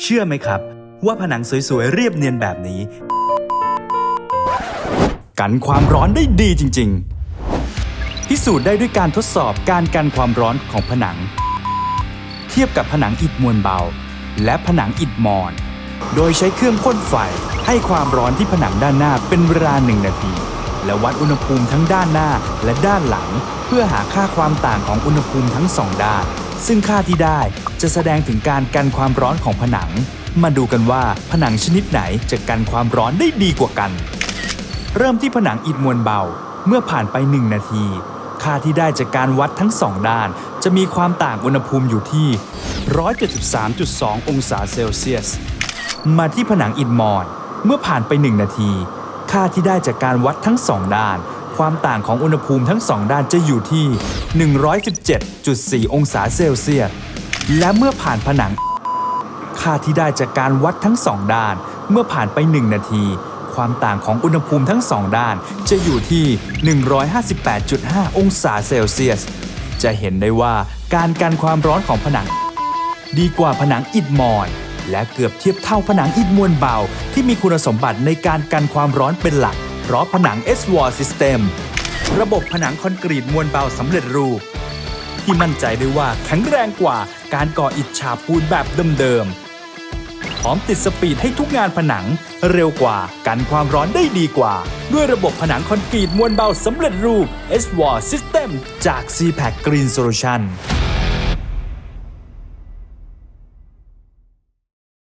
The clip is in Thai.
เชื่อไหมครับ ว่าผนังสวยๆ เรียบเนียนแบบนี้ กันความร้อนได้ดีจริง ๆ พิสูจน์ได้ด้วยการทดสอบการกันความร้อนของผนัง เทียบกับผนังอิฐมวลเบา และผนังอิฐมอน โดยใช้เครื่องพ่นไฟให้ความร้อนที่ผนังด้านหน้าเป็นเวลาหนึ่งนาที และวัดอุณหภูมิทั้งด้านหน้าและด้านหลัง เพื่อหาค่าความต่างของอุณหภูมิทั้งสองด้าน ซึ่งค่าที่ได้จะแสดงถึงการกันความร้อนของผนัง มาดูกันว่าผนังชนิดไหนจะกันความร้อนได้ดีกว่ากัน เริ่มที่ผนังอิฐมวลเบา เมื่อผ่านไป 1 นาที ค่าที่ได้จากการวัดทั้งสองด้าน จะมีความต่างอุณหภูมิอยู่ที่ 173.2 องศาเซลเซียส มาที่ผนังอิฐมอนเมื่อผ่านไป 1 นาที ค่าที่ได้จากการวัดทั้งสองด้าน ความต่างของอุณหภูมิทั้งสองด้านจะอยู่ที่ 117.4 องศาเซลเซียส และเมื่อผ่านผนัง ค่าที่ได้จากการวัดทั้งสองด้าน เมื่อผ่านไป 1 นาที ความต่างของอุณหภูมิทั้งสองด้านจะอยู่ที่ 158.5 องศาเซลเซียส จะเห็นได้ว่าการกันความร้อนของผนัง ดีกว่าผนังอิฐมอนและเกือบเทียบเท่าผนังอิฐมวลเบา ที่มีคุณสมบัติในการกันความร้อนเป็นหลัก เพราะผนัง S-Wall System ระบบผนังคอนกรีตมวลเบาสำเร็จรูป ที่มั่นใจได้ว่าแข็งแรงกว่าการก่ออิฐฉาบปูนแบบเดิมๆพร้อมติดสปีดให้ทุกงานผนังเร็วกว่ากันความร้อนได้ดีกว่า ด้วยระบบผนังคอนกรีตมวลเบาสำเร็จรูป S-Wall System จาก c p a c Green Solution